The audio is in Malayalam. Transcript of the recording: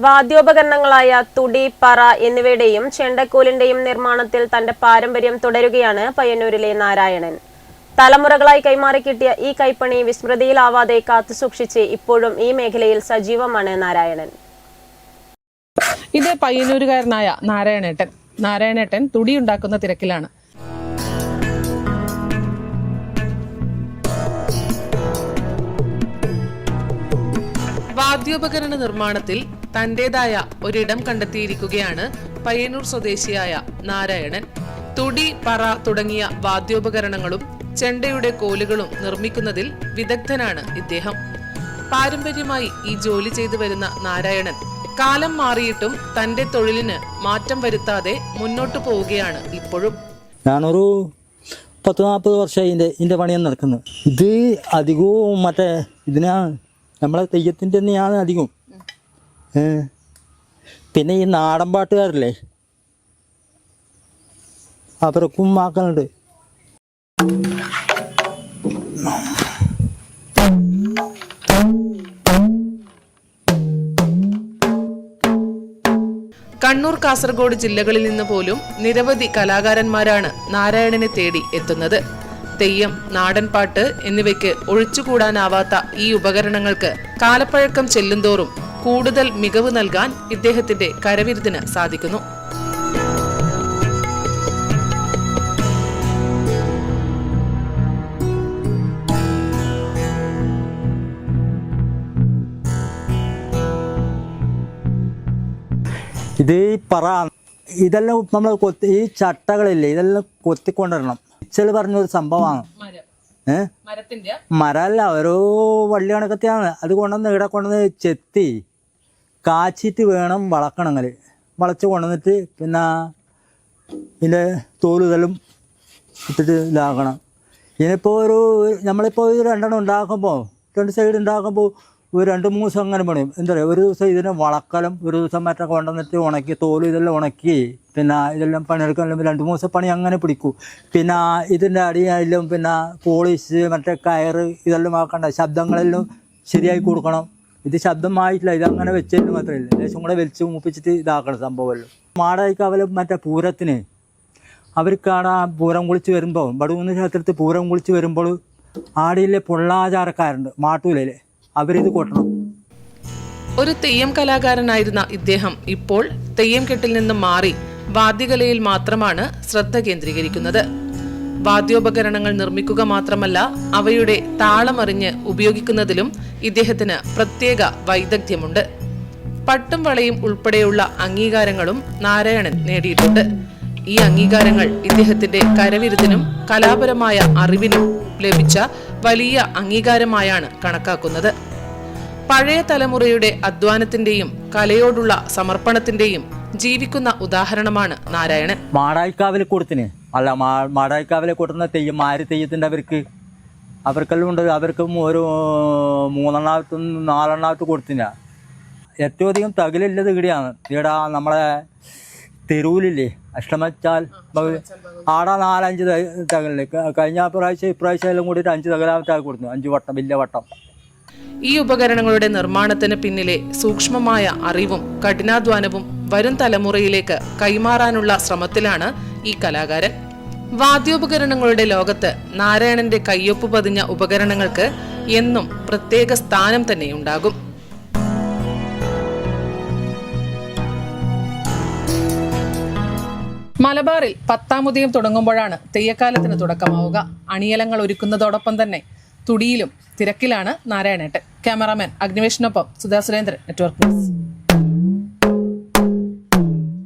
വാദ്യോപകരണങ്ങളായ തുടി പറ എന്നിവയുടെയും ചെണ്ടക്കോലിന്റെയും നിർമ്മാണത്തിൽ തന്റെ പാരമ്പര്യം തുടരുകയാണ് പയ്യന്നൂരിലെ നാരായണൻ. തലമുറകളായി കൈമാറി കിട്ടിയ ഈ കൈപ്പണി വിസ്മൃതിയിലാവാതെ കാത്തുസൂക്ഷിച്ച് ഇപ്പോഴും ഈ മേഖലയിൽ സജീവമാണ് നാരായണൻ. ഇത് പയ്യന്നൂരുകാരനായ നാരായണേട്ടൻ. നാരായണേട്ടൻ തുടിയുണ്ടാക്കുന്ന തിരക്കിലാണ്. വാദ്യോപകരണ നിർമ്മാണത്തിൽ തന്റേതായ ഒരിടം കണ്ടെത്തിയിരിക്കുകയാണ് പയ്യന്നൂർ സ്വദേശിയായ നാരായണൻ. തുടി പറ തുടങ്ങിയ വാദ്യോപകരണങ്ങളും ചെണ്ടയുടെ കോലുകളും നിർമ്മിക്കുന്നതിൽ വിദഗ്ധനാണ് ഇദ്ദേഹം. പാരമ്പര്യമായി ഈ ജോലി ചെയ്തു വരുന്ന നാരായണൻ കാലം മാറിയിട്ടും തന്റെ തൊഴിലിന് മാറ്റം വരുത്താതെ മുന്നോട്ടു പോവുകയാണ് ഇപ്പോഴും. ഞാനൊരു പത്ത് നാൽപ്പത് വർഷമായി ഇതിന്റെ ഇതിന്റെ പണിയാണ് നടക്കുന്നത്. ഇത് അധികവും മറ്റേ ഇതിനാണ് നമ്മളെ തെയ്യത്തിന്റെ തന്നെയാണ് അധികവും. പിന്നെ ഈ നാടൻ പാട്ടുകാരില്ലേ? അവർക്കും ആക്കുന്നുണ്ട് കണ്ണൂർ കാസർഗോഡ് ജില്ലകളിൽ നിന്ന് പോലും നിരവധി കലാകാരന്മാരാണ് നാരായണനെ തേടി എത്തുന്നത്. തെയ്യം നാടൻപാട്ട് എന്നിവയ്ക്ക് ഒഴിച്ചുകൂടാനാവാത്ത ഈ ഉപകരണങ്ങൾക്ക് കാലപ്പഴക്കം ചെല്ലുന്തോറും കൂടുതൽ മികവ് നൽകാൻ ഇദ്ദേഹത്തിന്റെ കരവിരുതിന് സാധിക്കുന്നു. ഇത് ഈ പറ ഇതെല്ലാം നമ്മൾ കൊത്തി ഈ ചട്ടകളില്ലേ ഇതെല്ലാം കൊത്തിക്കൊണ്ടിരണം ഇച്ചൽ പറഞ്ഞൊരു സംഭവമാണ്. ഏഹ് മരല്ല ഓരോ വള്ളി കണക്കത്തെയാണ് അത് കൊണ്ടുവന്ന് ഇവിടെ കൊണ്ടുവന്ന് ചെത്തി. കാച്ചിട്ട് വേണം വളക്കണങ്ങൾ വളച്ച് കൊണ്ടുവന്നിട്ട് പിന്നെ ഇതിന്റെ തോലുതലും ഇട്ടിട്ട് ഇതാക്കണം. ഇതിനിപ്പോൾ ഒരു നമ്മളിപ്പോൾ ഇത് രണ്ടെണ്ണം ഉണ്ടാക്കുമ്പോൾ രണ്ട് സൈഡ് ഉണ്ടാക്കുമ്പോൾ ഒരു രണ്ട് മൂന്ന് ദിവസം അങ്ങനെ പണിയും. എന്താ പറയുക ഒരു ദിവസം ഇതിനെ വളക്കലും ഒരു ദിവസം മറ്റേ കൊണ്ടുവന്നിട്ട് ഉണക്കി തോൽ ഇതെല്ലാം ഉണക്കി പിന്നെ ഇതെല്ലാം പണിയെടുക്കാനും രണ്ട് മൂന്ന് ദിവസം പണി അങ്ങനെ പിടിക്കും. പിന്നെ ഇതിന്റെ അടിയായാലും പിന്നെ പോളിഷ് മറ്റേ കയറ് ഇതെല്ലാം ആക്കണ്ട ശബ്ദങ്ങളെല്ലാം ശരിയായി കൊടുക്കണം. ഇത് ശബ്ദമായിട്ടില്ല. ഇത് അങ്ങനെ വെച്ചതിന് മാത്രമല്ല. ലേശം കൂടെ വലിച്ച് മൂപ്പിച്ചിട്ട് ഇതാക്കണം സംഭവമല്ലോ. മാടായിക്ക് മാടായിക്കാവലും മറ്റേ പൂരത്തിന് അവർക്കാണ് ആ പൂരം കുളിച്ച് വരുമ്പോൾ ബടുകുന്ന ക്ഷേത്രത്തിൽ പൂരം കുളിച്ച് വരുമ്പോൾ ആടിയിലെ പൊള്ളാചാരക്കാരുണ്ട് മാട്ടൂലയിലെ. അവരിത് കൊട്ടണം. ഒരു തെയ്യം കലാകാരനായിരുന്ന ഇദ്ദേഹം ഇപ്പോൾ തെയ്യം കെട്ടിൽ നിന്ന് മാറി വാദ്യകലയിൽ മാത്രമാണ് ശ്രദ്ധ കേന്ദ്രീകരിക്കുന്നത്. വാദ്യോപകരണങ്ങൾ നിർമ്മിക്കുക മാത്രമല്ല അവയുടെ താളമറിഞ്ഞ് ഉപയോഗിക്കുന്നതിലും ഇദ്ദേഹത്തിന് പ്രത്യേക വൈദഗ്ധ്യമുണ്ട്. പട്ടും വളയും ഉൾപ്പെടെയുള്ള അംഗീകാരങ്ങളും നാരായണൻ നേടിയിട്ടുണ്ട്. ഈ അംഗീകാരങ്ങൾ ഇദ്ദേഹത്തിന്റെ കരവിരുതിനും കലാപരമായ അറിവിനും ലഭിച്ച വലിയ അംഗീകാരമായാണ് കണക്കാക്കുന്നത്. പഴയ തലമുറയുടെ അധ്വാനത്തിന്റെയും കലയോടുള്ള സമർപ്പണത്തിന്റെയും ജീവിക്കുന്ന ഉദാഹരണമാണ് നാരായണൻ. മാടായിക്കാവിലെ കൂട്ടത്തിന് അല്ല മാ മാടായിക്കാവിലെ കൂട്ടുന്ന തെയ്യം മാരി തെയ്യത്തിന്റെ അവർക്ക്. അവർക്കെല്ലാം ഉണ്ട്. അവർക്കും ഒരു മൂന്നെണ്ണാമത്തും നാലെണ്ണാമത്ത് കൊടുത്തില്ല ഏറ്റവും അധികം തകിലുള്ളത് ഇവിടെയാണ്. ഇവിടെ നമ്മളെ തെരുവിലില്ലേ? അഷ്ടമച്ചാൽ ആടെ നാലഞ്ച് തകലിൽ കഴിഞ്ഞ പ്രാവശ്യം ഇപ്രാവശ്യം എല്ലാം കൂടിയിട്ട് അഞ്ച് തകലാമത്തെ കൊടുത്തു. അഞ്ച് വട്ടം വലിയ വട്ടം. ഈ ഉപകരണങ്ങളുടെ നിർമ്മാണത്തിന് പിന്നിലെ സൂക്ഷ്മമായ അറിവും കഠിനാധ്വാനവും വരും തലമുറയിലേക്ക് കൈമാറാനുള്ള ശ്രമത്തിലാണ് ഈ കലാകാരൻ വാദ്യോപകരണങ്ങളുടെ ലോകത്ത് നാരായണന്റെ കയ്യൊപ്പ് പതിഞ്ഞ ഉപകരണങ്ങൾക്ക് എന്നും പ്രത്യേക സ്ഥാനം തന്നെയുണ്ടാകും. മലബാറിൽ പത്താമുദയം തുടങ്ങുമ്പോഴാണ് തെയ്യക്കാലത്തിന് തുടക്കമാവുക. അണിയലങ്ങൾ ഒരുക്കുന്നതോടൊപ്പം തന്നെ തുടിയിലും തിരക്കിലാണ് നാരായണേട്ടൻ. ക്യാമറാമാൻ അഗ്നിവേഷിനൊപ്പം സുധാ സുരേന്ദ്രൻ നെറ്റ്വർക്ക് ന്യൂസ്.